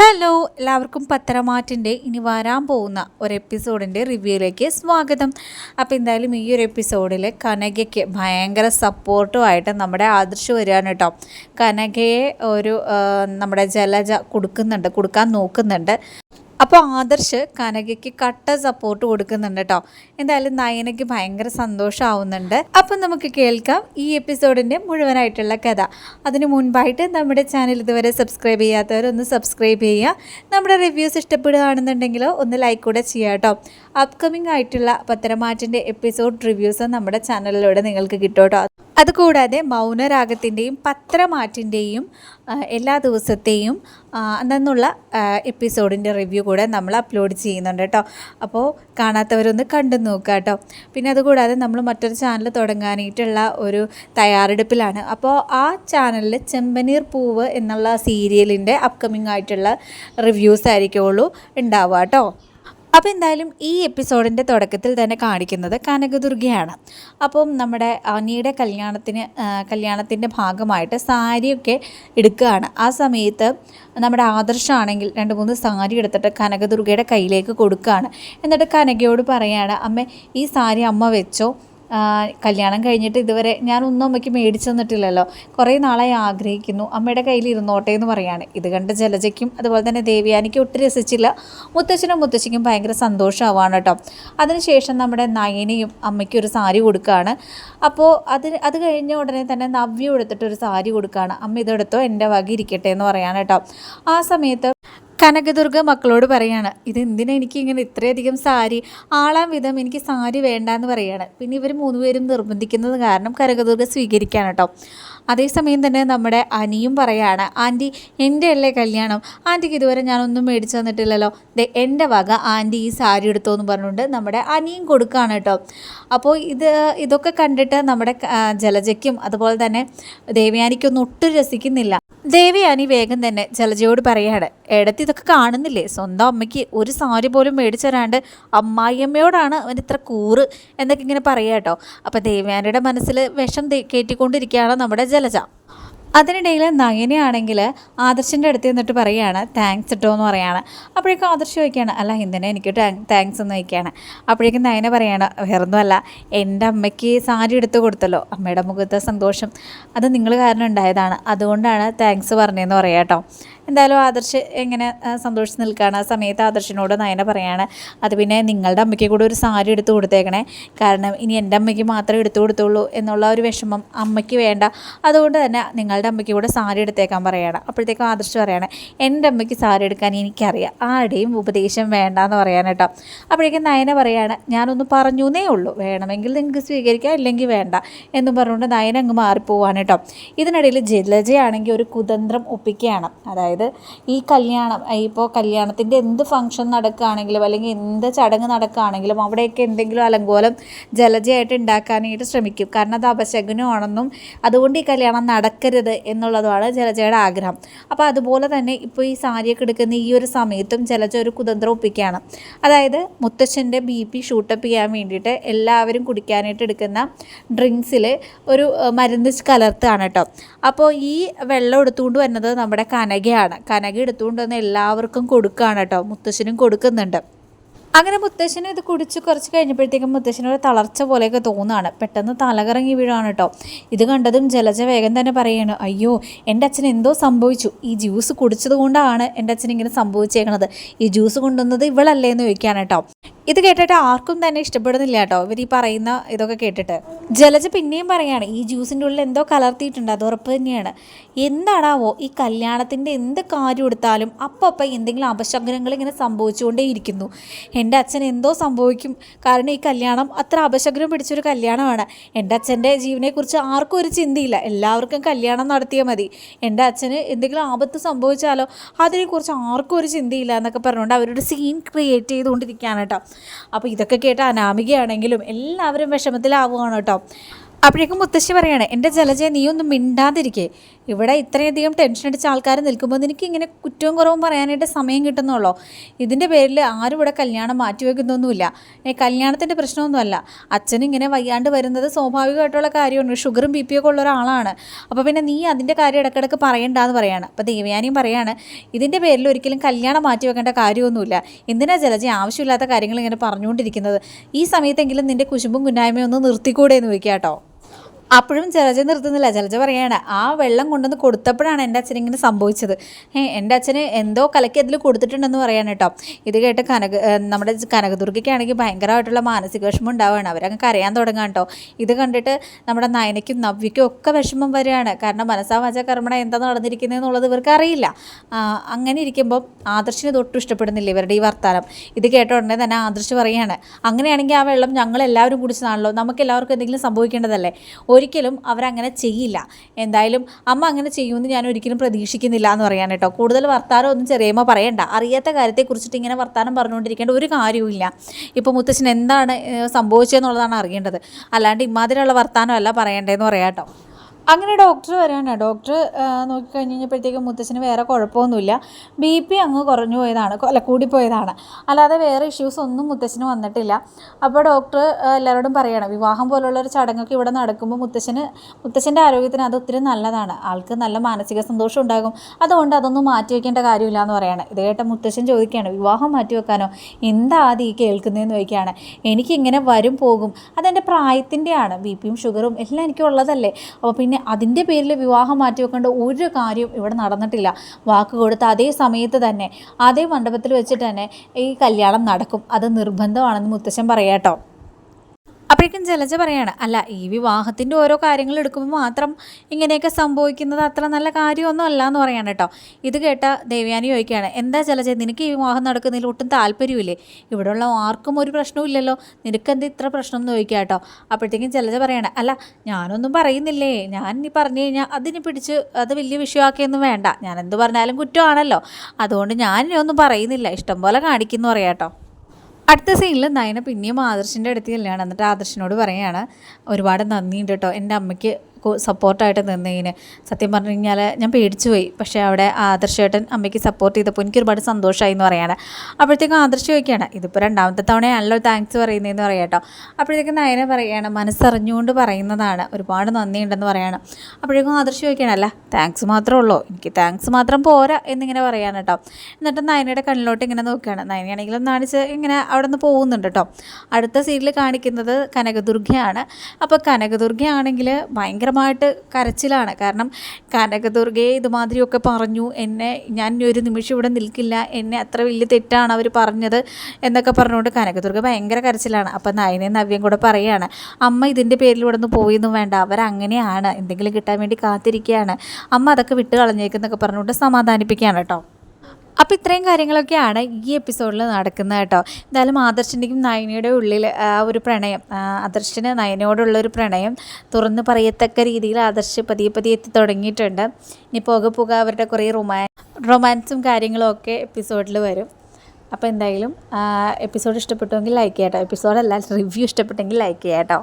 Hello എല്ലാവർക്കും പത്രമാറ്റിന്റെ ഇനി വരാൻ പോകുന്ന ഒരു എപ്പിസോഡിന്റെ റിവ്യൂയിലേക്ക് സ്വാഗതം. അപ്പോൾ എന്തായാലും ഈ ഒരു എപ്പിസോഡിൽ കനകയ്ക്ക് ഭയങ്കര സപ്പോർട്ടുമായിട്ട് നമ്മുടെ ആദർശ് വരികയാണ് കേട്ടോ. കനകയെ ഒരു നമ്മുടെ ജലജ കൊടുക്കുന്നുണ്ട് കൊടുക്കാൻ നോക്കുന്നുണ്ട്. അപ്പോൾ ആദർശ് കനകയ്ക്ക് കട്ട സപ്പോർട്ട് കൊടുക്കുന്നുണ്ട് കേട്ടോ എന്തായാലും നയനയ്ക്ക് ഭയങ്കര സന്തോഷമാവുന്നുണ്ട് അപ്പം നമുക്ക് കേൾക്കാം ഈ എപ്പിസോഡിന്റെ മുഴുവനായിട്ടുള്ള കഥ. അതിന് മുൻപായിട്ട് നമ്മുടെ ചാനൽ ഇതുവരെ സബ്സ്ക്രൈബ് ചെയ്യാത്തവരൊന്ന് സബ്സ്ക്രൈബ് ചെയ്യുക. നമ്മുടെ റിവ്യൂസ് ഇഷ്ടപ്പെടുകയാണെന്നുണ്ടെങ്കിൽ ഒന്ന് ലൈക്ക് കൂടെ ചെയ്യുക കേട്ടോ അപ്കമിംഗ് ആയിട്ടുള്ള പത്തരമാറ്റിന്റെ എപ്പിസോഡ് റിവ്യൂസ് നമ്മുടെ ചാനലിലൂടെ നിങ്ങൾക്ക് കിട്ടും കേട്ടോ അതുകൂടാതെ മൗനരാഗത്തിന്റെയും പത്രമാറ്റിന്റെയും എല്ലാ ദിവസത്തെയും ആ, അന്നുള്ള എപ്പിസോഡിന്റെ റിവ്യൂ കൂടെ നമ്മൾ അപ്ലോഡ് ചെയ്യുന്നുണ്ട് കേട്ടോ. അപ്പോൾ കാണാത്തവരൊന്ന് കണ്ടു നോക്കുക കേട്ടോ. പിന്നെ അതുകൂടാതെ നമ്മൾ മറ്റൊരു ചാനൽ തുടങ്ങാനായിട്ടുള്ള ഒരു തയ്യാറെടുപ്പിലാണ്. അപ്പോൾ ആ ചാനലിൽ ചെമ്പനീർ പൂവ് എന്നുള്ള സീരിയലിന്റെ അപ്കമിങ് ആയിട്ടുള്ള റിവ്യൂസ് ആയിരിക്കുള്ളൂ ഉണ്ടാവുക കേട്ടോ. അപ്പോൾ എന്തായാലും ഈ എപ്പിസോഡിന്റെ തുടക്കത്തിൽ തന്നെ കാണിക്കുന്നത് കനകദുർഗയാണ്. അപ്പം നമ്മുടെ അനിയുടെ കല്യാണത്തിന് കല്യാണത്തിന്റെ ഭാഗമായിട്ട് സാരിയൊക്കെ എടുക്കുകയാണ്. ആ സമയത്ത് നമ്മുടെ ആദർശമാണെങ്കിൽ രണ്ട് മൂന്ന് സാരി എടുത്തിട്ട് കനകദുർഗയുടെ കയ്യിലേക്ക് കൊടുക്കുകയാണ്. എന്നിട്ട് കനകയോട് പറയാണ് അമ്മ ഈ സാരി അമ്മ വെച്ചോ? കല്യാണം കഴിഞ്ഞിട്ട് ഇതുവരെ ഞാനൊന്നും അമ്മയ്ക്ക് മേടിച്ചു തന്നിട്ടില്ലല്ലോ. കുറേ നാളായി ആഗ്രഹിക്കുന്നു. അമ്മയുടെ കയ്യിൽ ഇരുന്നോട്ടെ എന്ന് പറയാണ്. ഇത് കണ്ട് ജലജയ്ക്കും അതുപോലെ തന്നെ ദേവിയാനിക്ക് ഒട്ടും രസിച്ചില്ല. മുത്തച്ഛനും മുത്തശ്ശിക്കും ഭയങ്കര സന്തോഷമാവാണ് കേട്ടോ. അതിനുശേഷം നമ്മുടെ നയനയും അമ്മയ്ക്ക് ഒരു സാരി കൊടുക്കുകയാണ്. അപ്പോൾ അത് അത് കഴിഞ്ഞ ഉടനെ തന്നെ നവ്യ എടുത്തിട്ട് ഒരു സാരി കൊടുക്കുകയാണ്. അമ്മ ഇതെടുത്തോ? എന്റെ വക ഇരിക്കട്ടെ എന്ന് പറയാണ് കേട്ടോ. ആ സമയത്ത് കനകദുർഗ മക്കളോട് പറയാണ് ഇത് എന്തിനാ എനിക്ക് ഇങ്ങനെ ഇത്രയധികം സാരി ആളാം വിധം എനിക്ക് സാരി വേണ്ട എന്ന് പറയാണ്. പിന്നെ ഇവർ മൂന്നുപേരും നിർബന്ധിക്കുന്നത് കാരണം കനകദുർഗ സ്വീകരിക്കാൻ കേട്ടോ. അതേസമയം തന്നെ നമ്മുടെ അനിയും പറയാണ് ആന്റി എന്റെ അല്ലേ കല്യാണം? ആന്റിക്ക് ഇതുവരെ ഞാനൊന്നും മേടിച്ചു തന്നിട്ടില്ലല്ലോ. ദേ എന്റെ വക ആന്റി ഈ സാരി എടുത്തോ എന്ന് പറഞ്ഞുകൊണ്ട് നമ്മുടെ അനിയും കൊടുക്കുകയാണ് കേട്ടോ. അപ്പോൾ ഇത് ഇതൊക്കെ കണ്ടിട്ട് നമ്മുടെ ജലജയ്ക്കും അതുപോലെ തന്നെ ദേവയാനിക്കൊന്നും ഒട്ടും രസിക്കുന്നില്ല. ദേവയാനി വേഗം തന്നെ ജലജയോട് പറയാണ് എടത്തി ഇതൊക്കെ കാണുന്നില്ലേ? സ്വന്തം അമ്മയ്ക്ക് ഒരു സാരി പോലും മേടിച്ചു തരാണ്ട് അമ്മായിയമ്മയോടാണ് അവൻ ഇത്ര കൂറ് എന്നൊക്കെ ഇങ്ങനെ പറയുക കേട്ടോ. അപ്പോൾ ദേവയാനിയുടെ മനസ്സിൽ വിഷം കയറ്റിക്കൊണ്ടിരിക്കുകയാണ് നമ്മുടെ ജലജ. അതിനിടയിൽ നയനയാണെങ്കിൽ ആദർശിന്റെ അടുത്ത് നിന്നിട്ട് പറയുകയാണ് താങ്ക്സ് ഇട്ടോ എന്ന് പറയാണ്. അപ്പോഴേക്കും ആദർശ് ചോദിക്കുകയാണ് അല്ല എന്തിനാ എനിക്ക് താങ്ക്സ് എന്ന് ചോദിക്കുകയാണ്? അപ്പോഴേക്കും നയന പറയാണ് വേറൊന്നുമല്ല എന്റെ അമ്മയ്ക്ക് സാരി എടുത്ത് കൊടുത്തല്ലോ അമ്മയുടെ മുഖത്തെ സന്തോഷം. അത് നിങ്ങൾ കാരണം ഉണ്ടായതാണ്. അതുകൊണ്ടാണ് താങ്ക്സ് പറഞ്ഞതെന്ന് പറയാം കേട്ടോ. എന്തായാലും ആദർശ് എങ്ങനെ സന്തോഷം സന്തോഷിച്ച് നിൽക്കുകയാണ് ആ സമയത്ത് ആദർശിനോട് നയന പറയാണ് അത് പിന്നെ നിങ്ങളുടെ അമ്മയ്ക്ക് കൂടെ ഒരു സാരി എടുത്തു കൊടുത്തേക്കണേ. കാരണം ഇനി എന്റെ അമ്മയ്ക്ക് മാത്രമേ എടുത്തു കൊടുത്തുള്ളൂ എന്നുള്ള ഒരു വിഷമം അമ്മയ്ക്ക് വേണ്ട. അതുകൊണ്ട് തന്നെ നിങ്ങളുടെ അമ്മയ്ക്ക് കൂടെ സാരി എടുത്തേക്കാൻ പറയുകയാണ് അപ്പോഴത്തേക്കും ആദർശ് പറയുകയാണ് എന്റെ അമ്മയ്ക്ക് സാരി എടുക്കാൻ എനിക്കറിയാം. ആരുടെയും ഉപദേശം വേണ്ട എന്ന് പറയാൻ കേട്ടോ. അപ്പോഴേക്കും നയന പറയാണ് ഞാനൊന്ന് പറഞ്ഞൂന്നേ ഉള്ളൂ. വേണമെങ്കിൽ നിങ്ങൾക്ക് സ്വീകരിക്കാം ഇല്ലെങ്കിൽ വേണ്ട. എന്നും പറഞ്ഞുകൊണ്ട് നയന അങ്ങ് മാറിപ്പോവാണ് കേട്ടോ. ഇതിനിടയിൽ ജലജയാണെങ്കിൽ ഒരു കുതന്ത്രം ഒപ്പിക്കുകയാണ്. അതായത് ഈ കല്യാണം ഇപ്പോൾ കല്യാണത്തിന്റെ എന്ത് ഫംഗ്ഷൻ നടക്കുകയാണെങ്കിലും അല്ലെങ്കിൽ എന്ത് ചടങ്ങ് നടക്കുകയാണെങ്കിലും അവിടെയൊക്കെ എന്തെങ്കിലും അലങ്കോലം ജലജയായിട്ട് ഉണ്ടാക്കാനായിട്ട് ശ്രമിക്കും. കാരണം അത് അപശകുനമാണെന്നും അതുകൊണ്ട് ഈ കല്യാണം നടക്കരുത് എന്നുള്ളതുമാണ് ജലജയുടെ ആഗ്രഹം. അപ്പോൾ അതുപോലെ തന്നെ ഇപ്പോൾ ഈ സാരിയൊക്കെ എടുക്കുന്ന ഈ ഒരു സമയത്തും ജലജ ഒരു കുതന്ത്രം ഒപ്പിക്കുകയാണ്. അതായത് മുത്തശ്ശന്റെ ബി പി ഷൂട്ടപ്പ് ചെയ്യാൻ വേണ്ടിയിട്ട് എല്ലാവരും കുടിക്കാനായിട്ട് എടുക്കുന്ന ഡ്രിങ്ക്സിൽ ഒരു മരുന്ന് കലർത്താണ് കേട്ടോ. അപ്പോൾ ഈ വെള്ളം എടുത്തുകൊണ്ട് വരുന്നത് നമ്മുടെ കനകയാണ്. കനക എടുത്തുകൊണ്ട് വന്ന് എല്ലാവർക്കും കൊടുക്കുകയാണ് കേട്ടോ. മുത്തശ്ശനും കൊടുക്കുന്നുണ്ട്. അങ്ങനെ മുത്തശ്ശന് ഇത് കുടിച്ച് കുറച്ച് കഴിഞ്ഞപ്പോഴത്തേക്കും മുത്തശ്ശനൊരു തളർച്ച പോലെയൊക്കെ തോന്നുകയാണ്. പെട്ടെന്ന് തലകറങ്ങി വീഴാണ് കേട്ടോ. ഇത് കണ്ടതും ജലജ വേഗം തന്നെ പറയാണ് അയ്യോ എന്റെ അച്ഛൻ എന്തോ സംഭവിച്ചു. ഈ ജ്യൂസ് കുടിച്ചത് കൊണ്ടാണ് എന്റെ അച്ഛൻ ഇങ്ങനെ സംഭവിച്ചേക്കണത്. ഈ ജ്യൂസ് കൊണ്ടുവന്നത് ഇവളല്ലേ? എന്ന് ചോദിക്കുകയാണ് കേട്ടോ. ഇത് കേട്ടിട്ട് ആർക്കും തന്നെ ഇഷ്ടപ്പെടുന്നില്ല കേട്ടോ. ഇവർ ഈ പറയുന്ന ഇതൊക്കെ കേട്ടിട്ട്. ജലജ പിന്നെയും പറയാണ് ഈ ജ്യൂസിന്റെ ഉള്ളിൽ എന്തോ കലർത്തിയിട്ടുണ്ട് അത് ഉറപ്പ് തന്നെയാണ്. എന്താണാവോ ഈ കല്യാണത്തിന്റെ എന്ത് കാര്യം എടുത്താലും അപ്പം എന്തെങ്കിലും അപശകനങ്ങൾ ഇങ്ങനെ സംഭവിച്ചുകൊണ്ടേ ഇരിക്കുന്നു എന്റെ അച്ഛൻ എന്തോ സംഭവിക്കും. കാരണം ഈ കല്യാണം അത്ര അപശകനം പിടിച്ചൊരു കല്യാണമാണ്. എന്റെ അച്ഛന്റെ ജീവനെക്കുറിച്ച് ആർക്കും ഒരു ചിന്തയില്ല. എല്ലാവർക്കും കല്യാണം നടത്തിയാൽ മതി. എന്റെ അച്ഛന് എന്തെങ്കിലും ആപത്ത് സംഭവിച്ചാലോ അതിനെക്കുറിച്ച് ആർക്കും ഒരു ചിന്തയില്ല എന്നൊക്കെ പറഞ്ഞുകൊണ്ട് അവരൊരു സീൻ ക്രിയേറ്റ് ചെയ്തുകൊണ്ടിരിക്കുകയാണ് കേട്ടോ. അപ്പോൾ ഇതൊക്കെ കേട്ട് അനാമികയാണെങ്കിലും എല്ലാവരും വിഷമത്തിലാവുകയാണ് കേട്ടോ. അപ്പോഴേക്കും മുത്തശ്ശി പറയുകയാണ് എന്റെ ജലജയെ നീ ഒന്നും മിണ്ടാതിരിക്കേ. ഇവിടെ ഇത്രയധികം ടെൻഷൻ അടിച്ച ആൾക്കാർ നിൽക്കുമ്പോൾ എനിക്ക് ഇങ്ങനെ കുറ്റവും കുറവും പറയാനായിട്ട് സമയം കിട്ടുന്നുള്ളൂ? ഇതിന്റെ പേരിൽ ആരും ഇവിടെ കല്യാണം മാറ്റിവെക്കുന്നൊന്നുമില്ല കല്യാണത്തിന്റെ പ്രശ്നമൊന്നുമല്ല. അച്ഛനിങ്ങനെ വയ്യാണ്ട് വരുന്നത് സ്വാഭാവികമായിട്ടുള്ള കാര്യമാണ്. ഷുഗറും ബി പി ഒക്കെ ഉള്ള ഒരാളാണ്. അപ്പോൾ പിന്നെ നീ അതിന്റെ കാര്യം ഇടയ്ക്കിടയ്ക്ക് പറയണ്ടെന്ന് പറയാണ്. അപ്പോൾ ദേവയാനിയും പറയാണ് ഇതിന്റെ പേരിൽ ഒരിക്കലും കല്യാണം മാറ്റി വെക്കേണ്ട കാര്യമൊന്നുമില്ല. എന്തിനാ ജലജ ആവശ്യമില്ലാത്ത കാര്യങ്ങൾ ഇങ്ങനെ പറഞ്ഞുകൊണ്ടിരിക്കുന്നത്? ഈ സമയത്തെങ്കിലും നിന്റെ കുശുമ്പും കുന്നായ്മയും ഒന്ന് നിർത്തിക്കൂടെ എന്ന് ചോദിക്കാം കേട്ടോ അപ്പോഴും ജലജ നിർത്തുന്നില്ല. ജലജ പറയാണ് ആ വെള്ളം കൊണ്ടുവന്ന് കൊടുത്തപ്പോഴാണ് എന്റെ അച്ഛൻ ഇങ്ങനെ സംഭവിച്ചത്. എന്റെ അച്ഛന് എന്തോ കലക്കി അതിൽ കൊടുത്തിട്ടുണ്ടെന്ന് പറയാൻ കേട്ടോ. ഇത് കേട്ട് കനക നമ്മുടെ കനകദുർഗയ്ക്കാണെങ്കിൽ ഭയങ്കരമായിട്ടുള്ള മാനസിക വിഷമം ഉണ്ടാവുകയാണ്. അവരങ്ങ് കരയാൻ തുടങ്ങാം കേട്ടോ. ഇത് കണ്ടിട്ട് നമ്മുടെ നയനയ്ക്കും നവ്യയ്ക്കും ഒക്കെ വിഷമം വരികയാണ്. കാരണം മനസ്സാ വാച കർമ്മണ എന്താ നടന്നിരിക്കുന്നത് എന്നുള്ളത് ഇവർക്ക് അറിയില്ല. അങ്ങനെ ഇരിക്കുമ്പോൾ ആദർശിനെ തൊട്ടും ഇഷ്ടപ്പെടുന്നില്ല ഇവരുടെ ഈ വർത്താനം. ഇത് കേട്ട ഉടനെ തന്നെ ആദർശ് പറയാണ് അങ്ങനെയാണെങ്കിൽ ആ വെള്ളം ഞങ്ങളെല്ലാവരും കുടിച്ചതാണല്ലോ. നമുക്ക് എല്ലാവർക്കും എന്തെങ്കിലും സംഭവിക്കേണ്ടതല്ലേ? ഒരിക്കലും അവരങ്ങനെ ചെയ്യില്ല. എന്തായാലും അമ്മ അങ്ങനെ ചെയ്യുമെന്ന് ഞാൻ ഒരിക്കലും പ്രതീക്ഷിക്കുന്നില്ല എന്ന് പറയാൻ കേട്ടോ. കൂടുതൽ വർത്താനം ഒന്നും ചെറിയമ്മ പറയണ്ട. അറിയാത്ത കാര്യത്തെക്കുറിച്ചിട്ട് ഇങ്ങനെ വർത്താനം പറഞ്ഞുകൊണ്ടിരിക്കേണ്ട ഒരു കാര്യവുമില്ല ഇപ്പോൾ മുത്തശ്ശൻ എന്താണ് സംഭവിച്ചതെന്നുള്ളതാണ് അറിയേണ്ടത്. അല്ലാണ്ട് ഇമാതിരിയുള്ള വർത്താനമല്ല പറയേണ്ടതെന്ന് പറയാം കേട്ടോ. അങ്ങനെ ഡോക്ടർ വരാനാണ് ഡോക്ടർ നോക്കിക്കഴിഞ്ഞ് കഴിഞ്ഞപ്പോഴത്തേക്കും മുത്തശ്ശന് വേറെ കുഴപ്പമൊന്നുമില്ല. ബി പി അങ്ങ് കുറഞ്ഞു പോയതാണ്. അല്ല കൂടിപ്പോയതാണ്. അല്ലാതെ വേറെ ഇഷ്യൂസ് ഒന്നും മുത്തച്ഛന് വന്നിട്ടില്ല. അപ്പോൾ ഡോക്ടർ എല്ലാവരോടും പറയണം വിവാഹം പോലുള്ള ഒരു ചടങ്ങൊക്കെ ഇവിടെ നടക്കുമ്പോൾ മുത്തശ്ശന് മുത്തശ്ശന്റെ ആരോഗ്യത്തിന് അത് ഒത്തിരി നല്ലതാണ്. ആൾക്ക് നല്ല മാനസിക സന്തോഷം ഉണ്ടാകും. അതുകൊണ്ട് അതൊന്നും മാറ്റി വയ്ക്കേണ്ട കാര്യമില്ല എന്ന് പറയുകയാണ് ഇത് കേട്ട മുത്തശ്ശൻ ചോദിക്കുകയാണ് വിവാഹം മാറ്റി വെക്കാനോ? എന്താ ഈ കേൾക്കുന്നതെന്ന് ചോദിക്കുകയാണ്. എനിക്കിങ്ങനെ വരും പോകും. അതെന്റെ പ്രായത്തിന്റെയാണ്. ബി പിയും ഷുഗറും എല്ലാം എനിക്ക് ഉള്ളതല്ലേ അപ്പോൾ പിന്നെ അതിന്റെ പേരിൽ വിവാഹം മാറ്റി വെക്കേണ്ട ഒരു കാര്യം ഇവിടെ നടന്നിട്ടില്ല. വാക്ക് കൊടുത്ത അതേ സമയത്ത് തന്നെ അതേ മണ്ഡപത്തിൽ വെച്ചിട്ട് തന്നെ ഈ കല്യാണം നടക്കും. അത് നിർബന്ധമാണെന്ന് മുത്തശ്ശൻ പറയാട്ടോ അപ്പോഴേക്കും ജലജ പറയാണ് അല്ല ഈ വിവാഹത്തിന്റെ ഓരോ കാര്യങ്ങൾ എടുക്കുമ്പോൾ മാത്രം ഇങ്ങനെയൊക്കെ സംഭവിക്കുന്നത് അത്ര നല്ല കാര്യമൊന്നും അല്ല എന്ന് പറയാണ് കേട്ടോ. ഇത് കേട്ട ദേവ്യാനി ചോദിക്കുകയാണ് എന്താ ജലജ നിനക്ക് ഈ വിവാഹം നടക്കുന്നതിൽ ഒട്ടും താല്പര്യമില്ലേ? ഇവിടെയുള്ള ആർക്കും ഒരു പ്രശ്നമില്ലല്ലോ നിനക്കെന്ത് ഇത്ര പ്രശ്നം എന്ന് ചോദിക്കുക കേട്ടോ. അപ്പോഴത്തേക്കും ജലജ പറയാണ് അല്ല ഞാനൊന്നും പറയുന്നില്ലേ. ഞാൻ ഇനി പറഞ്ഞു കഴിഞ്ഞാൽ അതിന് പിടിച്ച് അത് വലിയ വിഷയമാക്കിയൊന്നും വേണ്ട. ഞാൻ എന്ത് പറഞ്ഞാലും കുറ്റമാണല്ലോ. അതുകൊണ്ട് ഞാൻ ഒന്നും പറയുന്നില്ല. ഇഷ്ടം പോലെ കാണിക്കുന്നു പറയാം കേട്ടോ. അടുത്ത സീനിൽ നയന പിന്നെയും ആദർശിന്റെ അടുത്ത് ചെല്ലുകയാണ് എന്നിട്ട് ആദർശിനോട് പറയുകയാണ് ഒരുപാട് നന്ദിയുണ്ട് കേട്ടോ. എന്റെ അമ്മയ്ക്ക് സപ്പോർട്ടായിട്ട് നിന്നതിന് സത്യം പറഞ്ഞു കഴിഞ്ഞാൽ ഞാൻ പേടിച്ചു പോയി പക്ഷേ അവിടെ ആദർശേട്ടൻ അമ്മയ്ക്ക് സപ്പോർട്ട് ചെയ്തപ്പോൾ എനിക്ക് ഒരുപാട് സന്തോഷമായി എന്ന് പറയാണ് അപ്പോഴത്തേക്കും ആദർശ് ചോദിക്കുകയാണ് ഇതിപ്പോൾ രണ്ടാമത്തെ തവണയാണല്ലോ താങ്ക്സ് പറയുന്നതെന്ന് പറയാം കേട്ടോ അപ്പോഴത്തേക്കും നയന പറയുകയാണ് മനസ്സറിഞ്ഞുകൊണ്ട് പറയുന്നതാണ്. ഒരുപാട് നന്ദിയുണ്ടെന്ന് പറയാണ്. അപ്പോഴേക്കും ആദർശ് ഒക്കെയാണ് അല്ല താങ്ക്സ് മാത്രമേ ഉള്ളൂ. എനിക്ക് താങ്ക്സ് മാത്രം പോരാ എന്നിങ്ങനെ പറയാണ് കേട്ടോ എന്നിട്ട് നയനയുടെ കണ്ണിലോട്ട് ഇങ്ങനെ നോക്കുകയാണ്. നയനയാണെങ്കിലും നാണിച്ച് ഇങ്ങനെ അവിടെ നിന്ന് പോകുന്നുണ്ട് കേട്ടോ അടുത്ത സീരിയൽ കാണിക്കുന്നത് കനകദുർഗയാണ്. അപ്പോൾ കനകദുർഗയാണെങ്കിൽ ഭയങ്കരമായിട്ട് കരച്ചിലാണ്. കാരണം കനകദുർഗയെ ഇതുമാതിരിയൊക്കെ പറഞ്ഞു. എന്നെ ഞാൻ ഒരു നിമിഷം ഇവിടെ നിൽക്കില്ല. എന്നെ അത്ര വലിയ തെറ്റാണ് അവർ പറഞ്ഞത് എന്നൊക്കെ പറഞ്ഞുകൊണ്ട് കനകദുർഗ ഭയങ്കര കരച്ചിലാണ്. അപ്പം നയനയും നവ്യം കൂടെ പറയുകയാണ് അമ്മ ഇതിന്റെ പേരിൽ ഇവിടെ നിന്ന് പോയൊന്നും വേണ്ട. അവരങ്ങനെയാണ് എന്തെങ്കിലും കിട്ടാൻ വേണ്ടി കാത്തിരിക്കുകയാണ്. അമ്മ അതൊക്കെ വിട്ട് കളഞ്ഞേക്കെന്നൊക്കെ പറഞ്ഞുകൊണ്ട് സമാധാനിപ്പിക്കുകയാണ് കേട്ടോ. അപ്പോൾ ഇത്രയും കാര്യങ്ങളൊക്കെയാണ് ഈ എപ്പിസോഡിൽ നടക്കുന്നത് കേട്ടോ. എന്തായാലും ആദർശിന്റെയും നയനയുടെ ഉള്ളിൽ ആ ഒരു പ്രണയം ആദർശിന് നയനയോടുള്ള ഒരു പ്രണയം തുറന്ന് പറയത്തക്ക രീതിയിൽ ആദർശ് പതിയെ പതിയെ എത്തി തുടങ്ങിയിട്ടുണ്ട്. ഇനി പോകെ പോകെ അവരുടെ കുറേ റൊമാൻ റൊമാൻസും കാര്യങ്ങളും ഒക്കെ എപ്പിസോഡിൽ വരും. അപ്പോൾ എന്തായാലും എപ്പിസോഡ് ഇഷ്ടപ്പെട്ടുവെങ്കിൽ ലൈക്ക് ചെയ്യാം കേട്ടോ എപ്പിസോഡല്ല റിവ്യൂ ഇഷ്ടപ്പെട്ടെങ്കിൽ ലൈക്ക് ചെയ്യാം കേട്ടോ